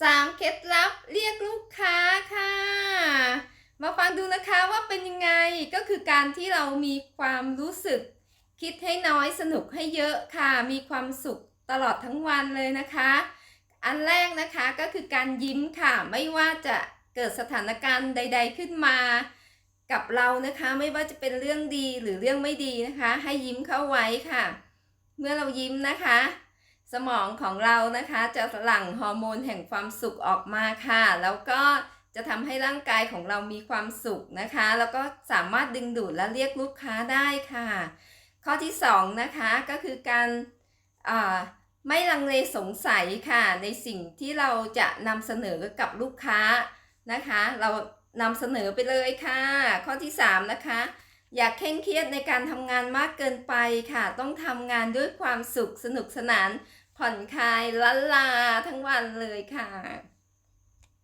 สามเคล็ดลับเรียกลูกค้าค่ะ มาฟังดูนะคะว่าเป็นยังไงก็คือการที่เรามีความรู้สึก คิดให้น้อยสนุกให้เยอะค่ะ มีความสุขตลอดทั้งวันเลยนะคะ อันแรกนะคะก็คือการยิ้มค่ะ ไม่ว่าจะเกิดสถานการณ์ใด ๆขึ้นมา กับเรานะคะไม่ว่าจะเป็นเรื่องดีหรือเรื่องไม่ดีนะคะ ให้ยิ้มเข้าไว้ค่ะ เมื่อเรายิ้มนะคะ สมองของเรานะคะจะหลั่งฮอร์โมนแห่งความสุขออกมาค่ะ แล้วก็จะทำให้ร่างกายของเรามีความสุขนะคะ แล้วก็สามารถดึงดูดและเรียกลูกค้าได้ค่ะ ข้อที่สองนะคะก็คือการอ่าไม่ลังเลสงสัยค่ะ ในสิ่งที่เราจะนำเสนอกับลูกค้านะคะ เรานำเสนอไปเลยค่ะ ข้อที่สามนะคะ อย่าเคร่งเครียดในการทำงานมากเกินไปค่ะ ต้องทำงานด้วยความสุขสนุกสนาน ผ่อนคลายละลาทั้งวันเลยค่ะ